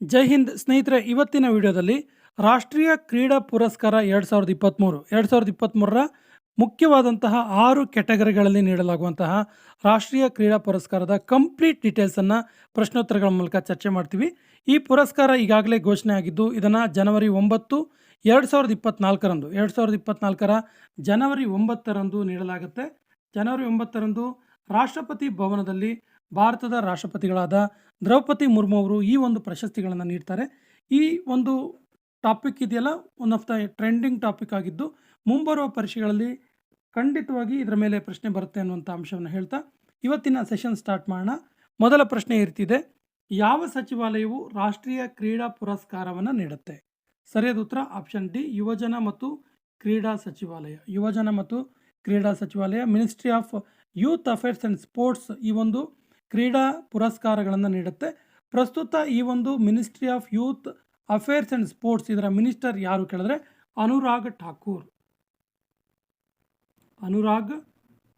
ಜೈ ಹಿಂದ್ ಸ್ನೇಹಿತರೆ, ಇವತ್ತಿನ ವಿಡಿಯೋದಲ್ಲಿ ರಾಷ್ಟ್ರೀಯ ಕ್ರೀಡಾ ಪುರಸ್ಕಾರ ಎರಡು ಸಾವಿರದ ಇಪ್ಪತ್ತ್ಮೂರು ಎರಡು ಸಾವಿರದ ಇಪ್ಪತ್ತ್ಮೂರರ ಮುಖ್ಯವಾದಂತಹ ಆರು ಕೆಟಗರಿಗಳಲ್ಲಿ ನೀಡಲಾಗುವಂತಹ ರಾಷ್ಟ್ರೀಯ ಕ್ರೀಡಾ ಪುರಸ್ಕಾರದ ಕಂಪ್ಲೀಟ್ ಡೀಟೇಲ್ಸನ್ನು ಪ್ರಶ್ನೋತ್ತರಗಳ ಮೂಲಕ ಚರ್ಚೆ ಮಾಡ್ತೀವಿ. ಈ ಪುರಸ್ಕಾರ ಈಗಾಗಲೇ ಘೋಷಣೆ ಆಗಿದ್ದು, ಇದನ್ನು ಜನವರಿ ಒಂಬತ್ತು ಎರಡು ಸಾವಿರದ ಇಪ್ಪತ್ತ್ನಾಲ್ಕರಂದು ಎರಡು ಸಾವಿರದ ಇಪ್ಪತ್ತ್ನಾಲ್ಕರ ಜನವರಿ ಒಂಬತ್ತರಂದು ನೀಡಲಾಗುತ್ತೆ. ಜನವರಿ ಒಂಬತ್ತರಂದು ರಾಷ್ಟ್ರಪತಿ ಭವನದಲ್ಲಿ ಭಾರತದ ರಾಷ್ಟ್ರಪತಿಗಳಾದ ದ್ರೌಪದಿ ಮುರ್ಮು ಅವರು ಈ ಒಂದು ಪ್ರಶಸ್ತಿಗಳನ್ನು ನೀಡ್ತಾರೆ. ಈ ಒಂದು ಟಾಪಿಕ್ ಇದೆಯಲ್ಲ one of the trending topic ಆಗಿದ್ದು, ಮುಂಬರುವ ಪರೀಕ್ಷೆಗಳಲ್ಲಿ ಖಂಡಿತವಾಗಿ ಇದರ ಮೇಲೆ ಪ್ರಶ್ನೆ ಬರುತ್ತೆ ಅನ್ನುವಂಥ ಅಂಶವನ್ನು ಹೇಳ್ತಾ, ಇವತ್ತಿನ ಸೆಷನ್ ಸ್ಟಾರ್ಟ್ ಮಾಡೋಣ. ಮೊದಲ ಪ್ರಶ್ನೆ ಇರ್ತಿದೆ, ಯಾವ ಸಚಿವಾಲಯವು ರಾಷ್ಟ್ರೀಯ ಕ್ರೀಡಾ ಪುರಸ್ಕಾರವನ್ನು ನೀಡುತ್ತೆ? ಸರಿಯಾದ ಉತ್ತರ ಆಪ್ಷನ್ ಡಿ ಯುವಜನ ಮತ್ತು ಕ್ರೀಡಾ ಸಚಿವಾಲಯ. ಯುವಜನ ಮತ್ತು ಕ್ರೀಡಾ ಸಚಿವಾಲಯ ministry of youth affairs and sports ಈ ಒಂದು ಕ್ರೀಡಾ ಪುರಸ್ಕಾರಗಳನ್ನು ನೀಡುತ್ತೆ. ಪ್ರಸ್ತುತ ಈ ಒಂದು ministry of youth affairs and sports ಇದರ ಮಿನಿಸ್ಟರ್ ಯಾರು ಕೇಳಿದ್ರೆ ಅನುರಾಗ್ ಠಾಕೂರ್. ಅನುರಾಗ್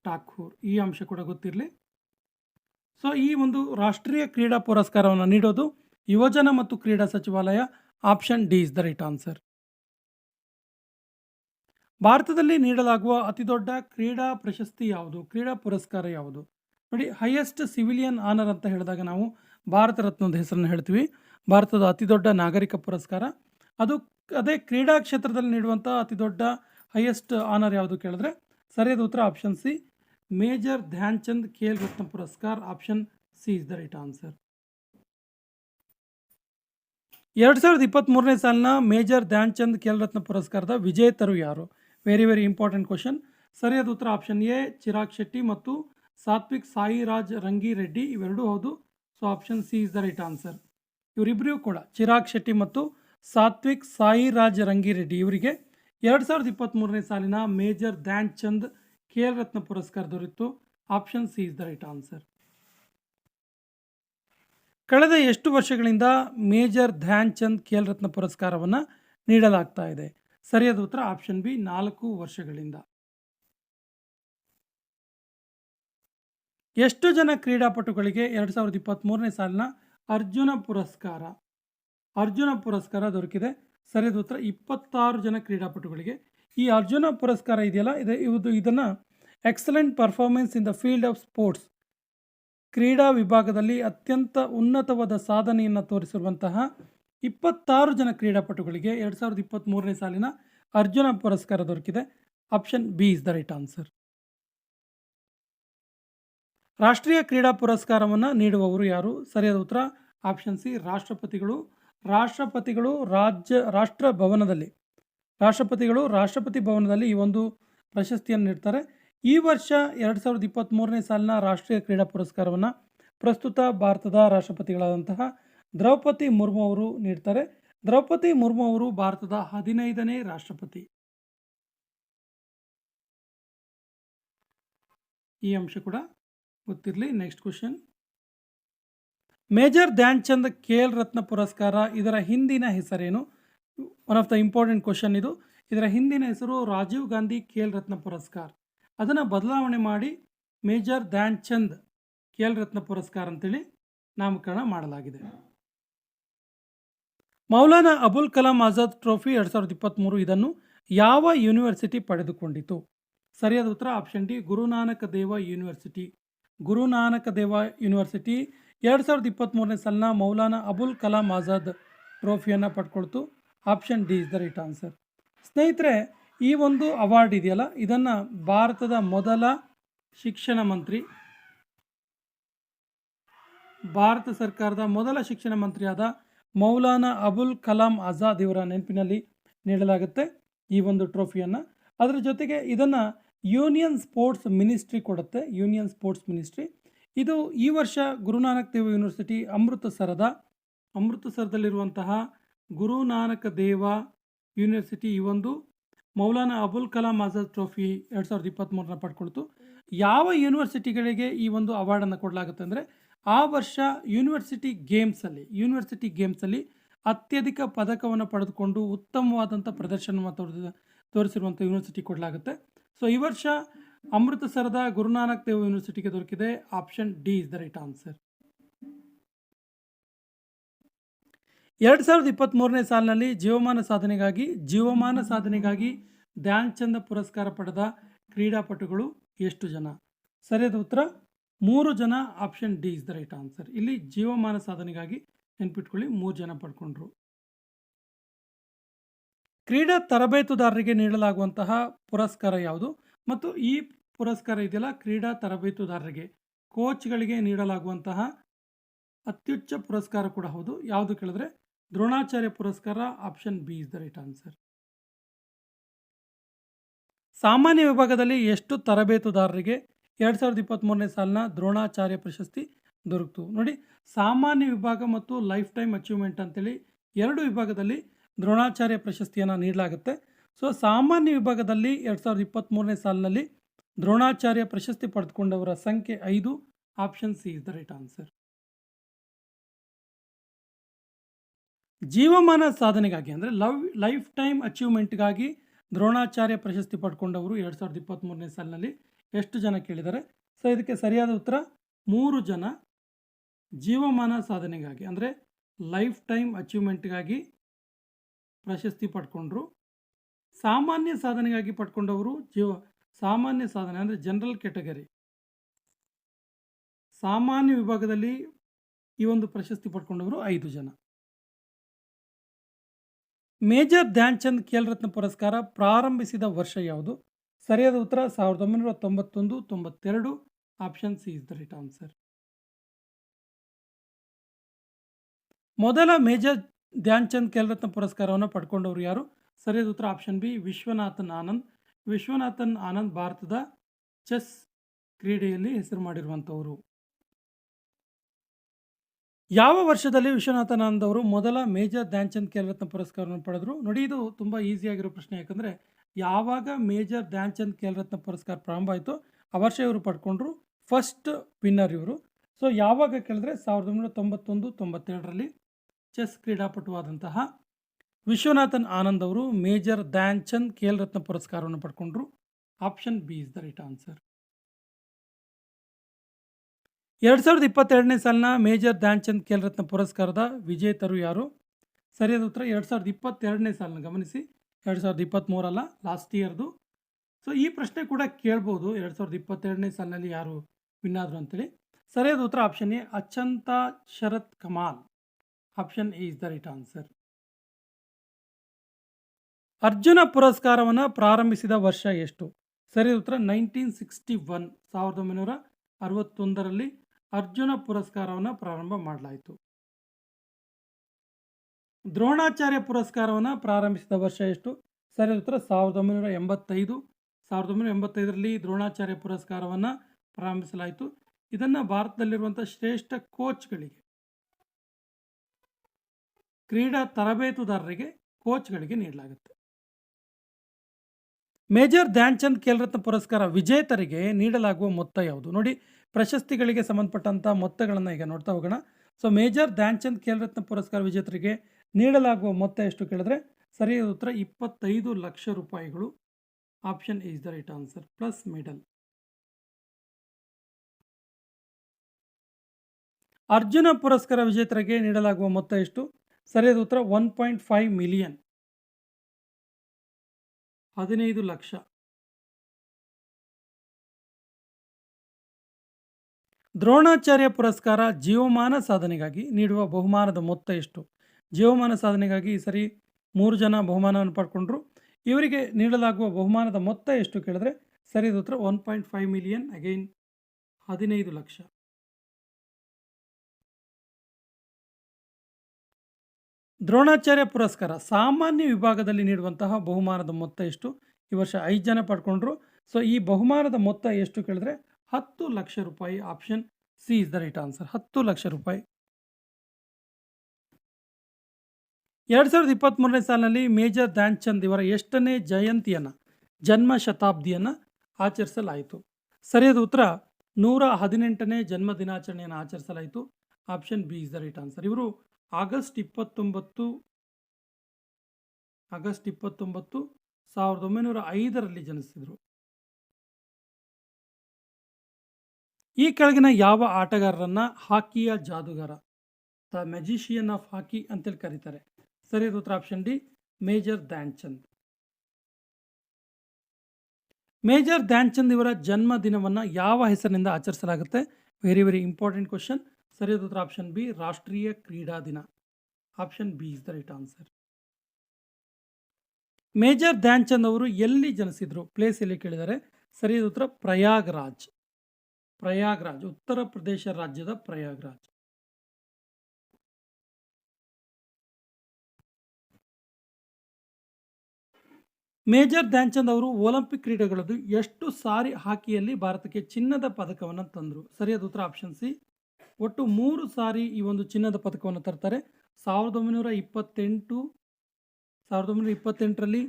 ಠಾಕೂರ್. ಈ ಅಂಶ ಕೂಡ ಗೊತ್ತಿರಲಿ. ಸೊ ಈ ಒಂದು ರಾಷ್ಟ್ರೀಯ ಕ್ರೀಡಾ ಪುರಸ್ಕಾರವನ್ನು ನೀಡೋದು ಯುವಜನ ಮತ್ತು ಕ್ರೀಡಾ ಸಚಿವಾಲಯ option D is the right answer. ಭಾರತದಲ್ಲಿ ನೀಡಲಾಗುವ ಅತಿದೊಡ್ಡ ಕ್ರೀಡಾ ಪ್ರಶಸ್ತಿ ಯಾವುದು? ಕ್ರೀಡಾ ಪುರಸ್ಕಾರ ಯಾವುದು? ನೋಡಿ ಹೈಯೆಸ್ಟ್ ಸಿವಿಲಿಯನ್ ಆನರ್ ಅಂತ ಹೇಳಿದಾಗ ನಾವು ಭಾರತ ರತ್ನದ ಹೆಸರನ್ನು ಹೇಳ್ತೀವಿ. ಭಾರತದ ಅತಿದೊಡ್ಡ ನಾಗರಿಕ ಪುರಸ್ಕಾರ. ಅದು ಅದೇ ಕ್ರೀಡಾ ಕ್ಷೇತ್ರದಲ್ಲಿ ನೀಡುವಂಥ ಅತಿದೊಡ್ಡ ಹೈಯೆಸ್ಟ್ ಆನರ್ ಯಾವುದು ಕೇಳಿದ್ರೆ, ಸರಿಯಾದ ಉತ್ತರ option C major Dhyan Chand Khel Ratna ಪುರಸ್ಕಾರ option C is the right answer ಎರಡು ಸಾವಿರದ ಇಪ್ಪತ್ತ್ಮೂರನೇ ಸಾಲಿನ ಮೇಜರ್ ಧ್ಯಾನ್ ಚಂದ್ ಖೇಲ್ ರತ್ನ ಪುರಸ್ಕಾರದ ವಿಜೇತರು ಯಾರು? ವೆರಿ ವೆರಿ ಇಂಪಾರ್ಟೆಂಟ್ ಕ್ವಶನ್ ಸರಿಯಾದ ಉತ್ತರ ಆಪ್ಷನ್ ಎ ಚಿರಾಗ್ ಶೆಟ್ಟಿ ಮತ್ತು ಸಾತ್ವಿಕ್ ಸಾಯಿ ರಾಜ್ ರಂಗಿ ರೆಡ್ಡಿ ಇವೆರಡೂ ಹೌದು. So option C is the right answer ಇವರಿಬ್ಬರಿಗೂ ಕೂಡ ಚಿರಾಗ್ ಶೆಟ್ಟಿ ಮತ್ತು ಸಾತ್ವಿಕ್ ಸಾಯಿ ರಾಜ್ ರಂಗಿ ರೆಡ್ಡಿ ಇವರಿಗೆ ಎರಡು ಸಾವಿರದ ಇಪ್ಪತ್ತ್ಮೂರನೇ ಸಾಲಿನ ಮೇಜರ್ ಧ್ಯಾನ್ ಚಂದ್ ಖೇಲ್ ರತ್ನ ಪುರಸ್ಕಾರ ದೊರೆತು. Option C is the right answer ಕಳೆದ ಎಷ್ಟು ವರ್ಷಗಳಿಂದ ಮೇಜರ್ ಧ್ಯಾನ್ ಚಂದ್ ಖೇಲ್ ರತ್ನ ಪುರಸ್ಕಾರವನ್ನು ನೀಡಲಾಗ್ತಾ ಇದೆ? ಸರಿಯಾದ ಉತ್ತರ ಆಪ್ಷನ್ ಬಿ ನಾಲ್ಕು ವರ್ಷಗಳಿಂದ. ಎಷ್ಟು ಜನ ಕ್ರೀಡಾಪಟುಗಳಿಗೆ ಎರಡು ಸಾವಿರದ ಇಪ್ಪತ್ತ್ಮೂರನೇ ಸಾಲಿನ ಅರ್ಜುನ ಪುರಸ್ಕಾರ? ಅರ್ಜುನ ಪುರಸ್ಕಾರ ದೊರಕಿದೆ. ಸರಿಯಾದ ಉತ್ತರ, ಇಪ್ಪತ್ತಾರು ಜನ ಕ್ರೀಡಾಪಟುಗಳಿಗೆ. ಈ ಅರ್ಜುನ ಪುರಸ್ಕಾರ ಇದೆಯಲ್ಲ? ಇದೆ ಇದು ಇದನ್ನು excellent performance in the field of sports ಕ್ರೀಡಾ ವಿಭಾಗದಲ್ಲಿ ಅತ್ಯಂತ ಉನ್ನತವಾದ ಸಾಧನೆಯನ್ನು ತೋರಿಸಿರುವಂತಹ ಇಪ್ಪತ್ತಾರು ಜನ ಕ್ರೀಡಾಪಟುಗಳಿಗೆ ಎರಡು ಸಾವಿರದ ಇಪ್ಪತ್ತ್ಮೂರನೇ ಸಾಲಿನ ಅರ್ಜುನ ಪುರಸ್ಕಾರ ದೊರಕಿದೆ. Option B is the right answer. ರಾಷ್ಟ್ರೀಯ ಕ್ರೀಡಾ ಪುರಸ್ಕಾರವನ್ನು ನೀಡುವವರು ಯಾರು? ಸರಿಯಾದ ಉತ್ತರ, ಆಪ್ಷನ್ ಸಿ, ರಾಷ್ಟ್ರಪತಿಗಳು. ರಾಷ್ಟ್ರಪತಿಗಳು ರಾಜ್ಯ, ರಾಷ್ಟ್ರ ಭವನದಲ್ಲಿ. ರಾಷ್ಟ್ರಪತಿಗಳು ರಾಷ್ಟ್ರಪತಿ ಭವನದಲ್ಲಿ ಈ ಒಂದು ಪ್ರಶಸ್ತಿಯನ್ನು ನೀಡ್ತಾರೆ. ಈ ವರ್ಷ ಎರಡು ಸಾವಿರದ ಇಪ್ಪತ್ತ್ಮೂರನೇ ಸಾಲಿನ ರಾಷ್ಟ್ರೀಯ ಕ್ರೀಡಾ ಪುರಸ್ಕಾರವನ್ನು ಪ್ರಸ್ತುತ ಭಾರತದ ರಾಷ್ಟ್ರಪತಿಗಳಾದಂತಹ ದ್ರೌಪದಿ ಮುರ್ಮು ಅವರು ನೀಡ್ತಾರೆ. ದ್ರೌಪದಿ ಮುರ್ಮು ಅವರು ಭಾರತದ ಹದಿನೈದನೇ ರಾಷ್ಟ್ರಪತಿ. ಈ ಅಂಶ ಕೂಡ ಗೊತ್ತಿರಲಿ. Next question major Dhyan Chand Khel Ratna ಪುರಸ್ಕಾರ, ಇದರ ಹಿಂದಿನ ಹೆಸರೇನು? One of the important question ಇದು. ಇದರ ಹಿಂದಿನ ಹೆಸರು ರಾಜೀವ್ ಗಾಂಧಿ ಖೇಲ್ ರತ್ನ ಪುರಸ್ಕಾರ. ಅದನ್ನು ಬದಲಾವಣೆ ಮಾಡಿ ಮೇಜರ್ ಧ್ಯಾನ್ ಚಂದ್ ಖೇಲ್ ರತ್ನ ಪುರಸ್ಕಾರ ಅಂತೇಳಿ ನಾಮಕರಣ ಮಾಡಲಾಗಿದೆ. ಮೌಲಾನಾ ಅಬುಲ್ ಕಲಾಂ ಆಜಾದ್ ಟ್ರೋಫಿ ಎರಡು ಸಾವಿರದ ಇಪ್ಪತ್ತ್ಮೂರು ಇದನ್ನು ಯಾವ ಯೂನಿವರ್ಸಿಟಿ ಪಡೆದುಕೊಂಡಿತು? ಸರಿಯಾದ ಉತ್ತರ ಆಪ್ಷನ್ ಡಿ, ಗುರುನಾನಕ ದೇವ ಯೂನಿವರ್ಸಿಟಿ. ಗುರುನಾನಕ ದೇವ ಯೂನಿವರ್ಸಿಟಿ ಎರಡು ಸಾವಿರದ ಇಪ್ಪತ್ತ್ಮೂರನೇ ಸಾಲಿನ ಮೌಲಾನಾ ಅಬುಲ್ ಕಲಾಂ ಆಜಾದ್ ಟ್ರೋಫಿಯನ್ನು ಪಡ್ಕೊಳ್ತು. Option D is the right answer. ಸ್ನೇಹಿತರೆ, ಈ ಒಂದು ಅವಾರ್ಡ್ ಇದೆಯಲ್ಲ, ಇದನ್ನು ಭಾರತದ ಮೊದಲ ಶಿಕ್ಷಣ ಮಂತ್ರಿ, ಭಾರತ ಸರ್ಕಾರದ ಮೊದಲ ಶಿಕ್ಷಣ ಮಂತ್ರಿಯಾದ ಮೌಲಾನಾ ಅಬುಲ್ ಕಲಾಂ ಆಜಾದ್ ಇವರ ನೆನಪಿನಲ್ಲಿ ನೀಡಲಾಗುತ್ತೆ ಈ ಒಂದು ಟ್ರೋಫಿಯನ್ನು. ಅದರ ಜೊತೆಗೆ ಇದನ್ನು ಯೂನಿಯನ್ ಸ್ಪೋರ್ಟ್ಸ್ ಮಿನಿಸ್ಟ್ರಿ ಕೊಡುತ್ತೆ, ಯೂನಿಯನ್ ಸ್ಪೋರ್ಟ್ಸ್ ಮಿನಿಸ್ಟ್ರಿ. ಇದು ಈ ವರ್ಷ ಗುರುನಾನಕ್ ದೇವ್ ಯೂನಿವರ್ಸಿಟಿ ಅಮೃತಸರದ, ಅಮೃತಸರದಲ್ಲಿರುವಂತಹ ಗುರುನಾನಕ್ ದೇವ ಯೂನಿವರ್ಸಿಟಿ ಈ ಒಂದು ಮೌಲಾನಾ ಅಬುಲ್ ಕಲಾಂ ಆಜಾದ್ ಟ್ರೋಫಿ ಎರಡು ಸಾವಿರದ ಇಪ್ಪತ್ತ್ಮೂರನ್ನ ಪಡ್ಕೊಳ್ತು. ಯಾವ ಯೂನಿವರ್ಸಿಟಿಗಳಿಗೆ ಈ ಒಂದು ಅವಾರ್ಡನ್ನು ಕೊಡಲಾಗುತ್ತೆ ಅಂದರೆ ಆ ವರ್ಷ ಯೂನಿವರ್ಸಿಟಿ ಗೇಮ್ಸಲ್ಲಿ ಯೂನಿವರ್ಸಿಟಿ ಗೇಮ್ಸಲ್ಲಿ ಅತ್ಯಧಿಕ ಪದಕವನ್ನು ಪಡೆದುಕೊಂಡು ಉತ್ತಮವಾದಂಥ ಪ್ರದರ್ಶನವನ್ನು ತೋರಿಸ ತೋರಿಸಿರುವಂಥ ಯೂನಿವರ್ಸಿಟಿ ಕೊಡಲಾಗುತ್ತೆ. ಸೊ ಈ ವರ್ಷ ಅಮೃತಸರದ ಗುರುನಾನಕ್ ದೇವ್ ಯೂನಿವರ್ಸಿಟಿಗೆ ದೊರಕಿದೆ. Option D is the right answer ಎರಡು ಸಾವಿರದ ಇಪ್ಪತ್ತ್ಮೂರನೇ ಸಾಲಿನಲ್ಲಿ ಜೀವಮಾನ ಸಾಧನೆಗಾಗಿ ಜೀವಮಾನ ಸಾಧನೆಗಾಗಿ ಧ್ಯಾನ್ ಚಂದ ಪುರಸ್ಕಾರ ಪಡೆದ ಕ್ರೀಡಾಪಟುಗಳು ಎಷ್ಟು ಜನ? ಸರಿಯಾದ ಉತ್ತರ? ಮೂರು ಜನ option D is the right answer ಇಲ್ಲಿ ಜೀವಮಾನ ಸಾಧನೆಗಾಗಿ ನೆನ್ಪಿಟ್ಕೊಳ್ಳಿ, ಮೂರು ಜನ ಪಡ್ಕೊಂಡ್ರು. ಕ್ರೀಡಾ ತರಬೇತುದಾರರಿಗೆ ನೀಡಲಾಗುವಂತಹ ಪುರಸ್ಕಾರ ಯಾವುದು? ಮತ್ತು ಈ ಪುರಸ್ಕಾರ ಇದೆಯಲ್ಲ, ಕ್ರೀಡಾ ತರಬೇತುದಾರರಿಗೆ ಕೋಚ್ಗಳಿಗೆ ನೀಡಲಾಗುವಂತಹ ಅತ್ಯುಚ್ಚ ಪುರಸ್ಕಾರ ಕೂಡ ಹೌದು. ಯಾವುದು ಕೇಳಿದ್ರೆ, ದ್ರೋಣಾಚಾರ್ಯ ಪುರಸ್ಕಾರ option B is the right answer ಸಾಮಾನ್ಯ ವಿಭಾಗದಲ್ಲಿ ಎಷ್ಟು ತರಬೇತುದಾರರಿಗೆ ಎರಡು ಸಾವಿರದ ಇಪ್ಪತ್ತ್ಮೂರನೇ ಸಾಲಿನ ದ್ರೋಣಾಚಾರ್ಯ ಪ್ರಶಸ್ತಿ ದೊರಕಿತು. ನೋಡಿ, ಸಾಮಾನ್ಯ ವಿಭಾಗ ಮತ್ತು ಲೈಫ್ ಟೈಮ್ ಅಚೀವ್ಮೆಂಟ್ ಅಂತೇಳಿ ಎರಡು ವಿಭಾಗದಲ್ಲಿ ದ್ರೋಣಾಚಾರ್ಯ ಪ್ರಶಸ್ತಿಯನ್ನು ನೀಡಲಾಗುತ್ತೆ. ಸೊ, ಸಾಮಾನ್ಯ ವಿಭಾಗದಲ್ಲಿ ಎರಡು ಸಾವಿರದ ಇಪ್ಪತ್ತ್ಮೂರನೇ ಸಾಲಿನಲ್ಲಿ ದ್ರೋಣಾಚಾರ್ಯ ಪ್ರಶಸ್ತಿ ಪಡೆದುಕೊಂಡವರ ಸಂಖ್ಯೆ ಐದು, option C is the right answer. ಜೀವಮಾನ ಸಾಧನೆಗಾಗಿ ಅಂದರೆ ಲವ್, ಲೈಫ್ ಟೈಮ್ ಅಚೀವ್ಮೆಂಟ್ಗಾಗಿ ದ್ರೋಣಾಚಾರ್ಯ ಪ್ರಶಸ್ತಿ ಪಡ್ಕೊಂಡವರು ಎರಡು ಸಾವಿರದ ಇಪ್ಪತ್ತ್ಮೂರನೇ ಸಾಲಿನಲ್ಲಿ ಎಷ್ಟು ಜನ ಕೇಳಿದ್ದಾರೆ? ಸೊ ಇದಕ್ಕೆ ಸರಿಯಾದ ಉತ್ತರ, ಮೂರು ಜನ ಜೀವಮಾನ ಸಾಧನೆಗಾಗಿ, ಅಂದರೆ ಲೈಫ್ ಟೈಮ್ ಅಚೀವ್ಮೆಂಟ್ಗಾಗಿ ಪ್ರಶಸ್ತಿ ಪಡ್ಕೊಂಡ್ರು. ಸಾಮಾನ್ಯ ಸಾಧನೆಗಾಗಿ ಪಡ್ಕೊಂಡವರು ಜೀವ, ಸಾಮಾನ್ಯ ಸಾಧನೆ, ಅಂದರೆ ಜನರಲ್ ಕ್ಯಾಟಗರಿ ಸಾಮಾನ್ಯ ವಿಭಾಗದಲ್ಲಿ ಈ ಒಂದು ಪ್ರಶಸ್ತಿ ಪಡ್ಕೊಂಡವರು ಐದು ಜನ. ಮೇಜರ್ ಧ್ಯಾನ್ ಚಂದ್ ಖೇಲ್ ರತ್ನ ಪುರಸ್ಕಾರ ಪ್ರಾರಂಭಿಸಿದ ವರ್ಷ ಯಾವುದು? ಸರಿಯಾದ ಉತ್ತರ ಸಾವಿರದ ಒಂಬೈನೂರ ತೊಂಬತ್ತೊಂದು, ತೊಂಬತ್ತೆರಡು. Option C is the right answer. ಮೊದಲ ಮೇಜರ್ ಧ್ಯಾನ್ ಚಂದ್ ಖೇಲ್ ರತ್ನ ಪುರಸ್ಕಾರವನ್ನು ಪಡ್ಕೊಂಡವರು ಯಾರು? ಸರಿಯಾದ ಉತ್ತರ ಆಪ್ಷನ್ ಬಿ ವಿಶ್ವನಾಥನ್ ಆನಂದ್. ವಿಶ್ವನಾಥನ್ ಆನಂದ್ ಭಾರತದ ಚೆಸ್ ಕ್ರೀಡೆಯಲ್ಲಿ ಹೆಸರು ಮಾಡಿರುವಂಥವರು. ಯಾವ ವರ್ಷದಲ್ಲಿ ವಿಶ್ವನಾಥನಂದ್ ಅವರು ಮೊದಲ ಮೇಜರ್ ಧ್ಯಾನ್ಚಂದ್ ಖೇಲ್ರತ್ನ ಪುರಸ್ಕಾರವನ್ನು ಪಡೆದರು? ನೋಡಿ, ಇದು ತುಂಬ ಈಸಿಯಾಗಿರೋ ಪ್ರಶ್ನೆ. ಯಾಕಂದರೆ ಯಾವಾಗ ಮೇಜರ್ ಧ್ಯಾನ್ಚಂದ್ ಖೇಲ್ರತ್ನ ಪುರಸ್ಕಾರ ಪ್ರಾರಂಭ ಆಯಿತು, ಆ ವರ್ಷ ಇವರು ಪಡ್ಕೊಂಡ್ರು. ಫಸ್ಟ್ ವಿನ್ನರ್ ಇವರು. ಸೊ ಯಾವಾಗ ಕೇಳಿದ್ರೆ ಸಾವಿರದ ಒಂಬೈನೂರ ತೊಂಬತ್ತೊಂದು ತೊಂಬತ್ತೆರಡರಲ್ಲಿ ಚೆಸ್ ಕ್ರೀಡಾಪಟುವಾದಂತಹ ವಿಶ್ವನಾಥನ್ ಆನಂದ್ ಅವರು ಮೇಜರ್ ಧ್ಯಾನ್ ಖೇಲ್ರತ್ನ ಖೇಲ್ ರತ್ನ ಪುರಸ್ಕಾರವನ್ನು ಪಡ್ಕೊಂಡ್ರು. Option B is the right answer ಎರಡು ಸಾವಿರದ ಇಪ್ಪತ್ತೆರಡನೇ ಸಾಲಿನ ಮೇಜರ್ ಧ್ಯಾನ್ ಚಂದ್ ಖೇಲ್ ರತ್ನ ಪುರಸ್ಕಾರದ ವಿಜೇತರು ಯಾರು? ಸರಿಯಾದ ಉತ್ತರ ಎರಡು ಸಾವಿರದ ಇಪ್ಪತ್ತೆರಡನೇ ಸಾಲನ್ನ ಗಮನಿಸಿ. ಎರಡು ಸಾವಿರದ ಇಪ್ಪತ್ತ್ಮೂರಲ್ಲ ಲಾಸ್ಟ್ ಇಯರ್ದು ಸೊ ಈ ಪ್ರಶ್ನೆ ಕೂಡ ಕೇಳ್ಬೋದು. ಎರಡು ಸಾವಿರದ ಇಪ್ಪತ್ತೆರಡನೇ ಸಾಲಿನಲ್ಲಿ ಯಾರು ವಿನ್ ಆದರು ಅಂತೇಳಿ. ಸರಿಯಾದ ಉತ್ತರ option A Achanta Sharath Kamal. Option A is the right answer Arjuna ಪುರಸ್ಕಾರವನ್ನು ಪ್ರಾರಂಭಿಸಿದ ವರ್ಷ ಎಷ್ಟು? ಸರಿಯಾದ ಉತ್ತರ ನೈನ್ಟೀನ್ ಸಿಕ್ಸ್ಟಿ ಒನ್ ಸಾವಿರದ ಒಂಬೈನೂರ ಅರವತ್ತೊಂದರಲ್ಲಿ ಅರ್ಜುನ ಪುರಸ್ಕಾರವನ್ನು ಪ್ರಾರಂಭ ಮಾಡಲಾಯಿತು. ದ್ರೋಣಾಚಾರ್ಯ ಪುರಸ್ಕಾರವನ್ನು ಪ್ರಾರಂಭಿಸಿದ ವರ್ಷ ಎಷ್ಟು? ಸರಿಯಾದ ಉತ್ತರ ಸಾವಿರದ ಒಂಬೈನೂರ ಎಂಬತ್ತೈದು. ಸಾವಿರದ ಒಂಬೈನೂರ ಎಂಬತ್ತೈದರಲ್ಲಿ ದ್ರೋಣಾಚಾರ್ಯ ಪುರಸ್ಕಾರವನ್ನು ಪ್ರಾರಂಭಿಸಲಾಯಿತು. ಇದನ್ನು ಭಾರತದಲ್ಲಿರುವಂಥ ಶ್ರೇಷ್ಠ ಕೋಚ್ಗಳಿಗೆ, ಕ್ರೀಡಾ ತರಬೇತುದಾರರಿಗೆ, ಕೋಚ್ಗಳಿಗೆ ನೀಡಲಾಗುತ್ತೆ. ಮೇಜರ್ ಧ್ಯಾನ್ಚಂದ್ ಖೇಲ್ರತ್ನ ಪುರಸ್ಕಾರ ವಿಜೇತರಿಗೆ ನೀಡಲಾಗುವ ಮೊತ್ತ ಯಾವುದು? ನೋಡಿ ಪ್ರಶಸ್ತಿಗಳಿಗೆ ಸಂಬಂಧಪಟ್ಟಂಥ ಮೊತ್ತಗಳನ್ನು ಈಗ ನೋಡ್ತಾ ಹೋಗೋಣ. ಸೊ ಮೇಜರ್ ಧ್ಯಾನ್ಚಂದ್ ಖೇಲ್ ರತ್ನ ಪುರಸ್ಕಾರ ವಿಜೇತರಿಗೆ ನೀಡಲಾಗುವ ಮೊತ್ತ ಎಷ್ಟು ಕೇಳಿದ್ರೆ ಸರಿಯಾದ ಉತ್ತರ ಇಪ್ಪತ್ತೈದು ಲಕ್ಷ ರೂಪಾಯಿಗಳು. Option is the right answer plus medal Arjuna ಪುರಸ್ಕಾರ ವಿಜೇತರಿಗೆ ನೀಡಲಾಗುವ ಮೊತ್ತ ಎಷ್ಟು? ಸರಿಯಾದ ಉತ್ತರ ಒನ್ ಪಾಯಿಂಟ್ ಫೈವ್ ಮಿಲಿಯನ್ ಹದಿನೈದು ಲಕ್ಷ. ದ್ರೋಣಾಚಾರ್ಯ ಪುರಸ್ಕಾರ ಜೀವಮಾನ ಸಾಧನೆಗಾಗಿ ನೀಡುವ ಬಹುಮಾನದ ಮೊತ್ತ ಎಷ್ಟು? ಜೀವಮಾನ ಸಾಧನೆಗಾಗಿ ಈ ಸರಿ ಮೂರು ಜನ ಬಹುಮಾನವನ್ನು ಪಡ್ಕೊಂಡ್ರು. ಇವರಿಗೆ ನೀಡಲಾಗುವ ಬಹುಮಾನದ ಮೊತ್ತ ಎಷ್ಟು ಕೇಳಿದ್ರೆ ಸರಿಯಾದ ಉತ್ತರ one point five million, again ಹದಿನೈದು ಲಕ್ಷ. ದ್ರೋಣಾಚಾರ್ಯ ಪುರಸ್ಕಾರ ಸಾಮಾನ್ಯ ವಿಭಾಗದಲ್ಲಿ ನೀಡುವಂತಹ ಬಹುಮಾನದ ಮೊತ್ತ ಎಷ್ಟು? ಈ ವರ್ಷ ಐದು ಜನ ಪಡ್ಕೊಂಡ್ರು. ಸೊ ಈ ಬಹುಮಾನದ ಮೊತ್ತ ಎಷ್ಟು ಕೇಳಿದ್ರೆ ಹತ್ತು ಲಕ್ಷ ರೂಪಾಯಿ option C is the right answer ಹತ್ತು ಲಕ್ಷ ರೂಪಾಯಿ. ಎರಡು ಸಾವಿರದ ಇಪ್ಪತ್ತ್ಮೂರನೇ ಸಾಲಿನಲ್ಲಿ ಮೇಜರ್ ಧ್ಯಾನ್ ಚಂದ್ ಇವರ ಎಷ್ಟನೇ ಜಯಂತಿಯನ್ನು, ಜನ್ಮ ಶತಾಬ್ದಿಯನ್ನು ಆಚರಿಸಲಾಯಿತು. ಸರಿಯಾದ ಉತ್ತರ, ನೂರ ಹದಿನೆಂಟನೇ ಜನ್ಮ ದಿನಾಚರಣೆಯನ್ನು ಆಚರಿಸಲಾಯಿತು. Option B is the right answer ಇವರು ಆಗಸ್ಟ್ ಇಪ್ಪತ್ತೊಂಬತ್ತು ಆಗಸ್ಟ್ ಇಪ್ಪತ್ತೊಂಬತ್ತು, ಸಾವಿರದ ಒಂಬೈನೂರ ಐದರಲ್ಲಿ ಜನಿಸಿದರು. ಈ ಕೆಳಗಿನ ಯಾವ ಆಟಗಾರರನ್ನ ಹಾಕಿಯ ಜಾದುಗಾರ? ದ ಮೆಜಿಷಿಯನ್ ಆಫ್ ಹಾಕಿ ಅಂತೇಳಿ ಕರೀತಾರೆ. ಸರಿ ಉತ್ತರ option D, major Dhyan Chand major Dhyan Chand ಇವರ ಜನ್ಮ ದಿನವನ್ನು ಯಾವ ಹೆಸರಿನಿಂದ ಆಚರಿಸಲಾಗುತ್ತೆ? Very very important question. ಸರಿಯಾದ ಉತ್ತರ ಆಪ್ಷನ್ ಬಿ, ರಾಷ್ಟ್ರೀಯ ಕ್ರೀಡಾ ದಿನ. Option B is the right answer. Major Dhyan Chand ಅವರು ಎಲ್ಲಿ ಜನಿಸಿದ್ರು? ಪ್ಲೇಸ್ ಎಲ್ಲಿ ಕೇಳಿದ್ದಾರೆ? ಸರಿಯಾದ ಉತ್ತರ ಪ್ರಯಾಗ್ರಾಜ್ ಪ್ರಯಾಗ್ರಾಜ್, ಉತ್ತರ ಪ್ರದೇಶ ರಾಜ್ಯದ ಪ್ರಯಾಗ್ರಾಜ್. ಮೇಜರ್ ಧ್ಯಾನ್ಚಂದ್ ಅವರು ಒಲಿಂಪಿಕ್ ಕ್ರೀಡೆಗಳದ್ದು ಎಷ್ಟು ಸಾರಿ ಹಾಕಿಯಲ್ಲಿ ಭಾರತಕ್ಕೆ ಚಿನ್ನದ ಪದಕವನ್ನು ತಂದರು? ಸರಿಯಾದ ಉತ್ತರ ಆಪ್ಷನ್ ಸಿ. ಒಟ್ಟು ಮೂರು ಸಾರಿ ಈ ಒಂದು ಚಿನ್ನದ ಪದಕವನ್ನು ತರ್ತಾರೆ. ಸಾವಿರದ ಒಂಬೈನೂರ ಇಪ್ಪತ್ತೆಂಟು, ಸಾವಿರದ ಒಂಬೈನೂರ ಇಪ್ಪತ್ತೆಂಟರಲ್ಲಿ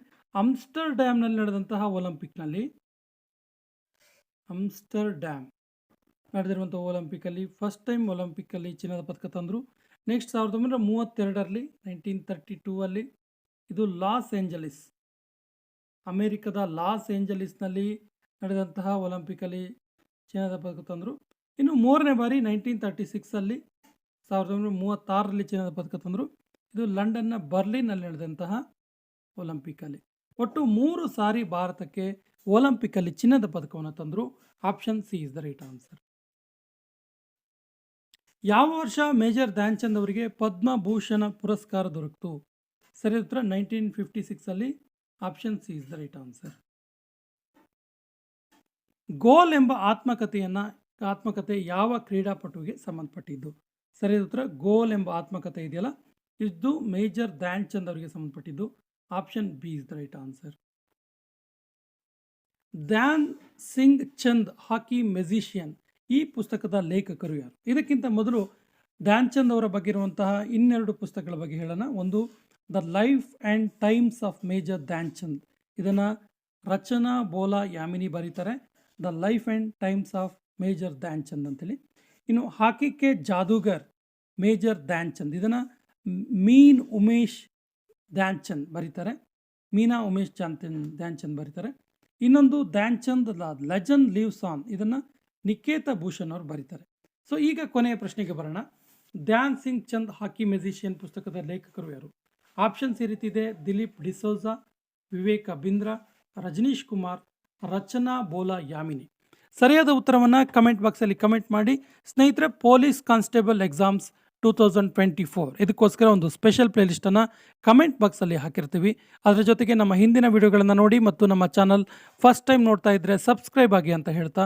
ಡ್ಯಾಮ್ನಲ್ಲಿ ನಡೆದಂತಹ ಒಲಿಂಪಿಕ್ನಲ್ಲಿ ಡ್ಯಾಮ್ ನಡೆದಿರುವಂಥ ಒಲಿಂಪಿಕಲ್ಲಿ ಫಸ್ಟ್ ಟೈಮ್ ಒಲಿಂಪಿಕ್ಕಲ್ಲಿ ಚಿನ್ನದ ಪದಕ ತಂದರು. ನೆಕ್ಸ್ಟ್ ಸಾವಿರದ ಒಂಬೈನೂರ ಮೂವತ್ತೆರಡರಲ್ಲಿ ನೈನ್ಟೀನ್ ತರ್ಟಿ ಟೂ ಅಲ್ಲಿ ಇದು ಲಾಸ್ ಏಂಜಲಿಸ್. ಅಮೇರಿಕದ ಲಾಸ್ ಏಂಜಲೀಸ್ನಲ್ಲಿ ನಡೆದಂತಹ ಒಲಿಂಪಿಕಲ್ಲಿ ಚಿನ್ನದ ಪದಕ ತಂದರು. ಇನ್ನು ಮೂರನೇ ಬಾರಿ ನೈನ್ಟೀನ್ ತರ್ಟಿ ಸಿಕ್ಸಲ್ಲಿ ಸಾವಿರದ ಒಂಬೈನೂರ ಮೂವತ್ತಾರರಲ್ಲಿ ಚಿನ್ನದ ಪದಕ ತಂದರು. ಇದು ಲಂಡನ್ನ ಬರ್ಲಿನ್ನಲ್ಲಿ ನಡೆದಂತಹ ಒಲಿಂಪಿಕಲ್ಲಿ. ಒಟ್ಟು ಮೂರು ಸಾರಿ ಭಾರತಕ್ಕೆ ಒಲಿಂಪಿಕಲ್ಲಿ ಚಿನ್ನದ ಪದಕವನ್ನು ತಂದರು. Option C is the right answer ಯಾವ ವರ್ಷ ಮೇಜರ್ ಧ್ಯಾನ್ಚಂದ್ ಅವರಿಗೆ ಪದ್ಮಭೂಷಣ ಪುರಸ್ಕಾರ ದೊರಕಿತು? ಸರಿ ಉತ್ತರ nineteen fifty ಸಿಕ್ಸಲ್ಲಿ option C is the right answer goal ಎಂಬ ಆತ್ಮಕಥೆಯನ್ನು, ಆತ್ಮಕಥೆ ಯಾವ ಕ್ರೀಡಾಪಟುವಿಗೆ ಸಂಬಂಧಪಟ್ಟಿದ್ದು? ಸರಿಯಾದ ಉತ್ತರ, ಗೋಲ್ ಎಂಬ ಆತ್ಮಕಥೆ ಇದೆಯಲ್ಲ ಇದು ಮೇಜರ್ ಧ್ಯಾನ್ ಚಂದ್ ಅವರಿಗೆ ಸಂಬಂಧಪಟ್ಟಿದ್ದು. Option B is the right answer Dhyan Singh Chand, hockey magician ಈ ಪುಸ್ತಕದ ಲೇಖಕರು ಯಾರು? ಇದಕ್ಕಿಂತ ಮೊದಲು ಧ್ಯಾನ್ ಚಂದ್ ಅವರ ಬಗ್ಗೆ ಇರುವಂತಹ ಇನ್ನೆರಡು ಪುಸ್ತಕಗಳ ಬಗ್ಗೆ ಹೇಳೋಣ. ಒಂದು, the life and times of major Dhyan Chand ಇದನ್ನು ರಚನಾ ಬೋಲಾ ಯಾಮಿನಿ ಬರೀತಾರೆ. The life and times of major Dhyan Chand ಅಂತೇಳಿ. ಇನ್ನು ಹಾಕಿ ಕೆ ಜಾದೂಗರ್, ಮೇಜರ್ ಧ್ಯಾನ್ ಚಂದ್ ಇದನ್ನು ಮೀನ್ ಉಮೇಶ್ ಧ್ಯಾನ್ ಚಂದ್ ಬರೀತಾರೆ. ಮೀನಾ ಉಮೇಶ್ ಧ್ಯಾನ್ ಚಂದ್ ಬರೀತಾರೆ. ಇನ್ನೊಂದು Dhyan Chand legend lives on. ಇದನ್ನು ನಿಕೇತ ಭೂಷಣ್ ಅವರು ಬರೀತಾರೆ. ಸೊ ಈಗ ಕೊನೆಯ ಪ್ರಶ್ನೆಗೆ ಬರೋಣ. ಧ್ಯಾನ್ ಸಿಂಗ್ ಚಂದ್ ಹಾಕಿ ಮ್ಯೂಸಿಷಿಯನ್ ಪುಸ್ತಕದ ಲೇಖಕರು ಯಾರು? ಆಪ್ಷನ್ಸ್ ಈ ರೀತಿ ಇದೆ ದಿಲೀಪ್ ಡಿಸೋಜಾ, ವಿವೇಕ ಬಿಂದ್ರಾ ರಜನೀಶ್ ಕುಮಾರ್, ರಚನಾ ಬೋಲಾ ಯಾಮಿನಿ. ಸರಿಯಾದ ಉತ್ತರವನ್ನು ಕಮೆಂಟ್ ಬಾಕ್ಸಲ್ಲಿ ಕಮೆಂಟ್ ಮಾಡಿ. ಸ್ನೇಹಿತರೆ, police constable exams two thousand twenty four. ಇದಕ್ಕೋಸ್ಕರ ಒಂದು ಸ್ಪೆಷಲ್ ಪ್ಲೇಲಿಸ್ಟನ್ನು ಕಮೆಂಟ್ ಬಾಕ್ಸಲ್ಲಿ ಹಾಕಿರ್ತೀವಿ. ಅದರ ಜೊತೆಗೆ ನಮ್ಮ ಹಿಂದಿನ ವಿಡಿಯೋಗಳನ್ನು ನೋಡಿ ಮತ್ತು ನಮ್ಮ ಚಾನಲ್ ಫಸ್ಟ್ ಟೈಮ್ ನೋಡ್ತಾ ಇದ್ದರೆ ಸಬ್ಸ್ಕ್ರೈಬ್ ಆಗಿ ಅಂತ ಹೇಳ್ತಾ